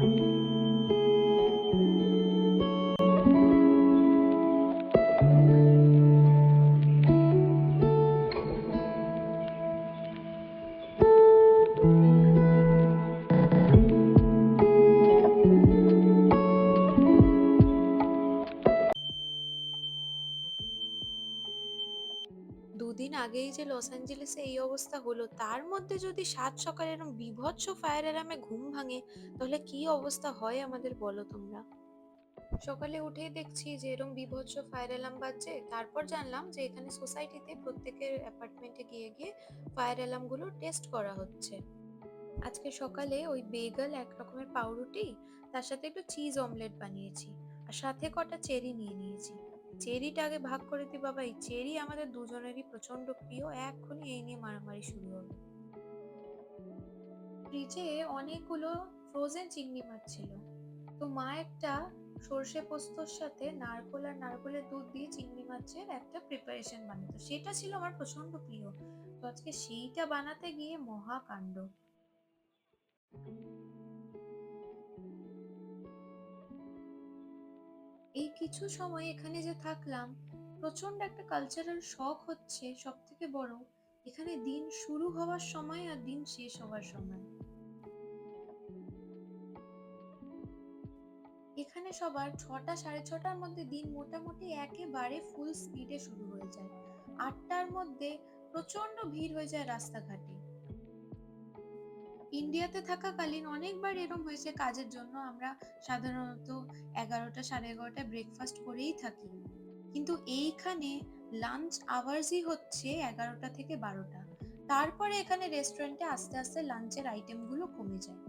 দুদিন আগেই যে লস অ্যাঞ্জেলেসে এই অবস্থা হলো, তার মধ্যে যদি সাত সকালে এরকম বীভৎস ফায়ার অ্যালার্মে ঘুম ভাঙে, তাহলে কি অবস্থা হয় আমাদের বলো তোমরা? সকালে উঠেই দেখছি যে এরকম বীভৎস ফায়ার অ্যালার্ম বাজছে, তারপর জানলাম যে এখানে সোসাইটিতে প্রত্যেকের অ্যাপার্টমেন্টে গিয়ে গিয়ে ফায়ার অ্যালার্মগুলো টেস্ট করা হচ্ছে। আজকে সকালে ওই বেগল এক রকমের পাউরুটি, তার সাথে একটু চিজ অমলেট বানিয়েছি, আর সাথে কটা চেরি নিয়ে নিয়েছি। চেরিটা আগে ভাগ করে দিই বাবা। এই চেরি আমাদের দুজনেরই প্রচণ্ড প্রিয়। এক্ষুনি এই নিয়ে মারামারি শুরু হবে। ফ্রিজে অনেকগুলো ফ্রোজেন চিংড়ি মাছ ছিল। তো মা একটা সর্ষে পোস্তর সাথে নারকোল আর নারকোলের দুধ দিয়ে চিংড়ি মাছের একটা প্রিপারেশন বানাতো। সেটা ছিল আমার প্রচণ্ড প্রিয়। তো আজকে সেইটা বানাতে গিয়ে মহা এই কিছু সময় এখানে যে থাকলাম প্রচণ্ড একটা কালচারাল শখ হচ্ছে সব থেকে বড়। এখানে দিন শুরু হওয়ার সময় আর দিন শেষ হওয়ার সময়। এখানে সবার ছটা, সাড়ে ছটার মধ্যে দিন মোটামুটি একেবারে ফুল স্পিডে শুরু হয়ে যায়। আটটার মধ্যে প্রচণ্ড ভিড় হয়ে যায় রাস্তাঘাটে। ইন্ডিয়াতে থাকাকালীন অনেকবার এরম হয়েছে কাজের জন্য আমরা সাধারণত এগারোটা সাড়ে এগারোটায় ব্রেকফাস্ট করেই থাকি। কিন্তু এইখানে লাঞ্চ আওয়ার্সই হচ্ছে এগারোটা থেকে বারোটা। তারপরে এখানে রেস্টুরেন্টে আস্তে আস্তে লাঞ্চের আইটেমগুলো কমে যায়।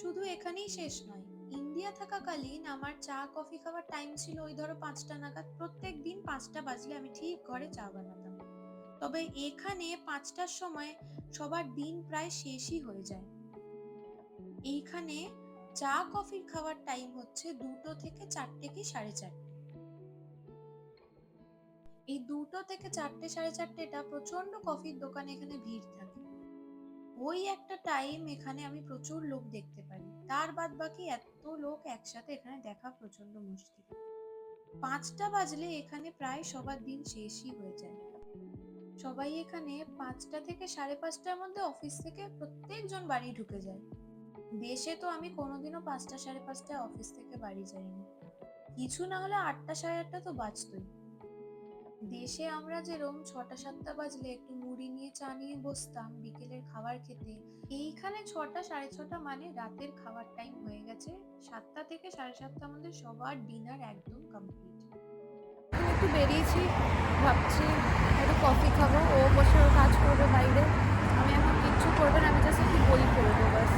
শুধু এখানেই শেষ নয়, ইন্ডিয়া থাকাকালীন আমার চা কফি খাওয়ার টাইম ছিল ওই ধরো পাঁচটা নাগাদ। প্রত্যেক দিন পাঁচটা বাজলে আমি ঠিক ঘরে চা বানাতাম। তবে এখানে পাঁচটার সময় সবার দিন প্রায় শেষই হয়ে যায়। এইখানে চা কফি খাওয়ার টাইম হচ্ছে দুটো থেকে চারটে কি সাড়ে চারটে। এই দুটো থেকে চারটে, সাড়ে চারটেটা প্রচণ্ড কফির দোকানে এখানে ভিড় থাকে। ওই একটা টাইম এখানে আমি প্রচুর লোক দেখতে পারি তার বাদ বাকি এত লোক একসাথে এখানে দেখা প্রচণ্ড মুশকিল। পাঁচটা বাজলে এখানে প্রায় সবার দিন শেষই হয়ে যায়। সবাই এখানে পাঁচটা থেকে সাড়ে পাঁচটার মধ্যে অফিস থেকে প্রত্যেকজন বাড়ি ঢুকে যায়। দেশে তো আমি কোনোদিনও পাঁচটা সাড়ে পাঁচটায় অফিস থেকে বাড়ি যাইনি। কিছু না হলে আটটা সাড়ে আটটা তো বাজতই। দেশে আমরা যেরকম ছটা সাতটা বাজলে একটু মুড়ি নিয়ে, চা নিয়ে বসতাম, বিকেলের খাবার খেতে। এইখানে ছটা সাড়ে ছটা মানে রাতের খাবার টাইম হয়ে গেছে। সাতটা থেকে সাড়ে সাতটার মধ্যে সবার ডিনার একদম কমপ্লিট একটু বেরিয়েছি, ভাবছি কফি খাব, ও বসে কাজ করবে বাইরে। আমি এখন কিচ্ছু করবে আমি জাস্ট একটু বই পড়ব বাস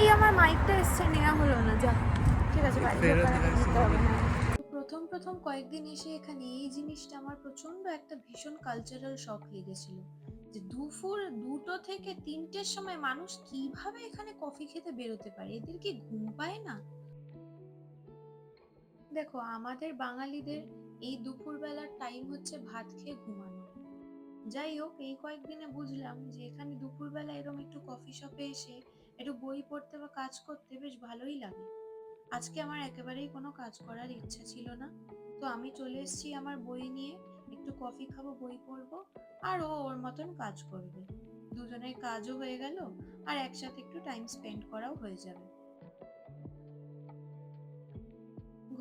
এই আমার মাইকটা এসছে নেওয়া হলো না, যা। ঠিক আছে প্রথম প্রথম কয়েকদিন এসে এখানে এই জিনিসটা আমার প্রচণ্ড একটা ভীষণ কালচারাল শখ লেগেছিল যে দুপুর দুটো থেকে তিনটের সময় মানুষ কীভাবে এখানে কফি খেতে বেরোতে পারে? এদের কি ঘুম পায় না? দেখো, আমাদের বাঙালিদের এই দুপুরবেলার টাইম হচ্ছে ভাত খেয়ে ঘুমানো। যাই হোক এই কয়েকদিনে বুঝলাম যে এখানে দুপুরবেলা এরকম একটু কফি শপে এসে একটু বই পড়তে বা কাজ করতে বেশ ভালোই লাগে। আজকে আমার একেবারেই কোনো কাজ করার ইচ্ছা ছিল না। তো আমি চলে এসেছি আমার বই নিয়ে, একটু কফি খাব, বই পড়ব, আর ও ওর মতন কাজ করবে। দুজনের কাজও হয়ে গেল, আর একসাথে একটু টাইম স্পেন্ড করাও হয়ে যাবে।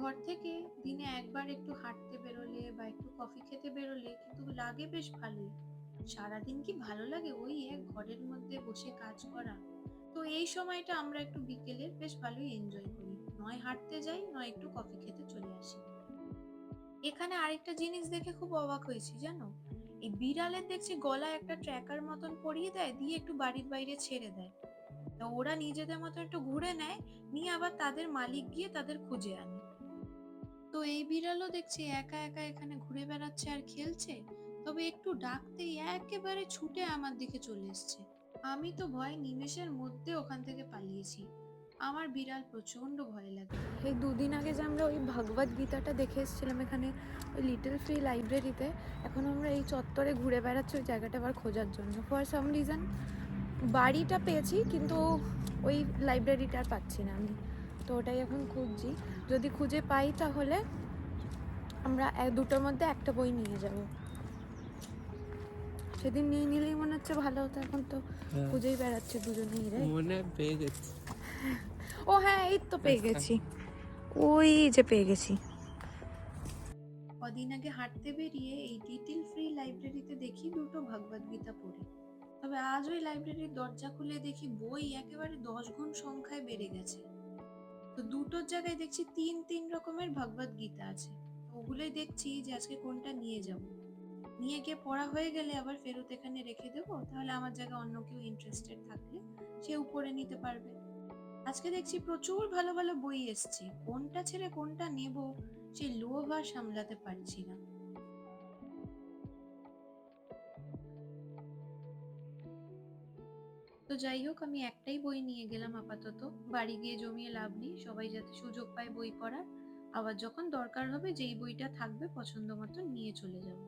ঘর থেকে দিনে একবার একটু হাঁটতে বেরোলে বা একটু কফি খেতে বেরোলে কিন্তু লাগে বেশ ভালোই। সারাদিন কি ভালো লাগে ওই এক ঘরের মধ্যে বসে কাজ করা? তো এই সময়টা আমরা একটু বিকেলে বেশ ভালোই এনজয় করি। নয় হাঁটতে যাই, নয় একটু কফি খেতে চলে আসি। এখানে আরেকটা জিনিস দেখে খুব অবাক হয়েছি, জানো? এই বিড়ালের দেখছি গলায় একটা ট্র্যাকার মতন পরিয়ে দেয়, দিয়ে একটু বাড়ির বাইরে ছেড়ে দেয়। তো ওরা নিজেদের মতো একটু ঘুরে নেয়, নিয়ে আবার তাদের মালিক গিয়ে তাদের খুঁজে আনে। তো এই বিড়ালও দেখছি একা একা এখানে ঘুরে বেড়াচ্ছে আর খেলছে। তবে একটু ডাকতেই একেবারে ছুটে আমার দিকে চলে এসছে। আমি তো ভয় নিমেষের মধ্যে ওখান থেকে পালিয়েছি। আমার বিড়াল প্রচণ্ড ভয় লাগে। এই দুদিন আগে যে আমরা ওই ভগবত গীতাটা দেখে এসেছিলাম এখানে ওই লিটল ফ্রি লাইব্রেরিতে এখন আমরা এই চত্বরে ঘুরে বেড়াচ্ছি ওই জায়গাটা আবার খোঁজার জন্য। ফর সাম রিজন বাড়িটা পেয়েছি, কিন্তু ওই লাইব্রেরিটা আর পাচ্ছি না আমি। তো ওটাই এখন খুঁজছি। যদি খুঁজে পাই তাহলে আমরা এক- দুটোর মধ্যে একটা বই নিয়ে যাব। সেদিন নিয়ে নিলেই মনে হচ্ছে ভালো হতো এখন তো হ্যাঁ। খুঁজেই বেড়াচ্ছে দুজনেই রে। মনে পেয়ে গেছি। ও হ্যাঁ এই তো পেয়ে গেছি। ওই যে পেয়ে গেছি। কদিন আগে হাঁটতে বেরিয়ে এই ডিটেল ফ্রি লাইব্রেরিতে দেখি দুটো ভগবদ গীতা পড়ি। তবে আজ ওই লাইব্রেরির দরজা খুলে দেখি বই একেবারে দশ গুণ সংখ্যায় বেড়ে গেছে। তো দুটোর জায়গায় দেখছি তিন তিন রকমের ভগবদ গীতা আছে। ওগুলোই দেখছি যে আজকে কোনটা নিয়ে যাব। নিয়ে গিয়ে পড়া হয়ে গেলে আবার ফেরত এখানে রেখে দেব, তাহলে আমার জায়গায় অন্য কেউ ইন্টারেস্টেড থাকলে সে উপরে নিতে পারবে। আজকে দেখছি প্রচুর ভালো ভালো বই এসছে। কোনটা ছেড়ে কোনটা নেব সেই লোভ আর সামলাতে পারছি না। তো যাই হোক আমি একটাই বই নিয়ে গেলাম আপাতত। বাড়ি গিয়ে জমিয়ে লাভ নেই, সবাই যাতে সুযোগ পায় বই পড়ার। আবার যখন দরকার হবে, যেই বইটা থাকবে, পছন্দ মতো নিয়ে চলে যাব।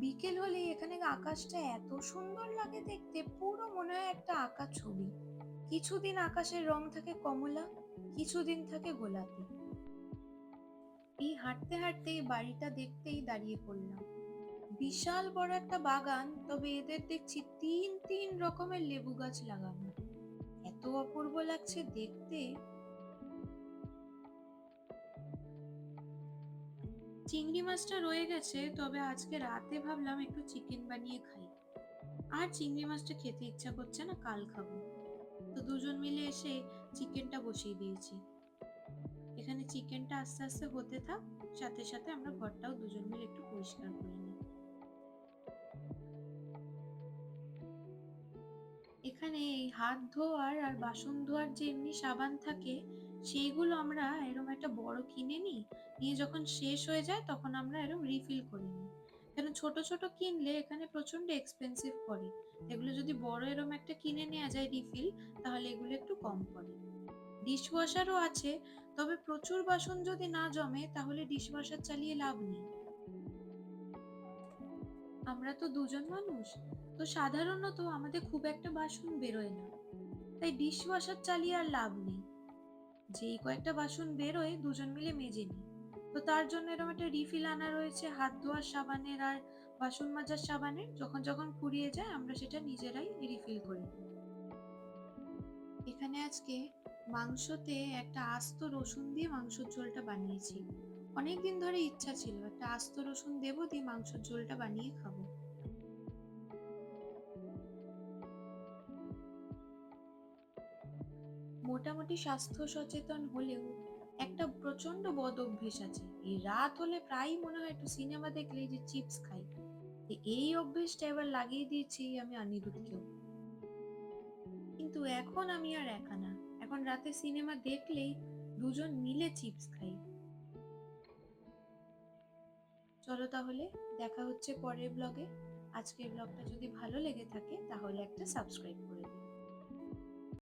বিকেল হলে এখানে আকাশটা এত সুন্দর লাগে দেখতে, পুরো মনে হয় একটা আঁকা ছবি। কিছুদিন আকাশের রং থাকে কমলা, কিছুদিন থাকে গোলাপি। এই হাঁটতে হাঁটতে বাড়িটা দেখতেই দাঁড়িয়ে পড়লাম। বিশাল বড় একটা বাগান, তবে এদের দেখছি তিন তিন রকমের লেবু গাছ লাগানো। এত অপূর্ব লাগছে দেখতে। চিংড়ি মাছটা রয়ে গেছে, তবে আজকে রাতে ভাবলাম একটু চিকেন বানিয়ে খাই। আর চিংড়ি মাছটা খেতে ইচ্ছা করছে না, কাল খাব। তো দুজন মিলে এসে চিকেনটা বসিয়ে দিয়েছি। এখানে চিকেনটা আস্তে আস্তে হতে থাক, সাথে সাথে আমরা ঘরটাও দুজন মিলে একটু পরিষ্কার করে নিই। এখানে এই হাত ধোয়ার আর বাসন ধোয়ার যে এমনি সাবান থাকে, সেইগুলো আমরা এরকম একটা বড় কিনে নিই, নিয়ে যখন শেষ হয়ে যায় তখন আমরা এরকম রিফিল করে নিই। কেন ছোট ছোট কিনলে এখানে প্রচণ্ড এক্সপেন্সিভ পড়ে। এগুলো যদি বড় এরকম একটা কিনে নেওয়া যায় রিফিল তাহলে এগুলো একটু কম পড়ে। ডিশ ওয়াশারও আছে তবে প্রচুর বাসন যদি না জমে তাহলে ডিশ ওয়াশার চালিয়ে লাভ নেই। আমরা তো দুজন মানুষ তো সাধারণত আমাদের খুব একটা বাসন বেরোয় না। তাই ডিশ ওয়াশার চালিয়ে আর লাভ নেই। যেই কয়েকটা বাসন বেরোয় দুজন মিলে মেজে নিই। তো তার জন্য এরকম একটা রিফিল আনা রয়েছে, হাত ধোয়ার সাবানের আর বাসন মাজার সাবানের। যখন যখন ফুরিয়ে যায়, আমরা সেটা নিজেরাই রিফিল করি এখানে আজকে মাংসতে একটা আস্ত রসুন দিয়ে মাংসের ঝোলটা বানিয়েছি। অনেকদিন ধরে ইচ্ছা ছিল, একটা আস্ত রসুন দেবো দিয়ে মাংসের ঝোলটা বানিয়ে খাব। মোটামুটি স্বাস্থ্য সচেতন হলেও একটা প্রচণ্ড বদ অভ্যেস আছে। এই রাত হলে প্রায়ই মনে হয় একটু সিনেমা দেখলেই যে চিপস খাই। এই অভ্যেসটা এবার লাগিয়ে দিয়েছি আমি অনিরুদ্ধকেও কিন্তু এখন আমি আর একা না। এখন রাতে সিনেমা দেখলেই দুজন মিলে চিপস খাই। চলো তাহলে, দেখা হচ্ছে পরের ব্লগে। আজকের ব্লগটা যদি ভালো লেগে থাকে, তাহলে একটা সাবস্ক্রাইব করে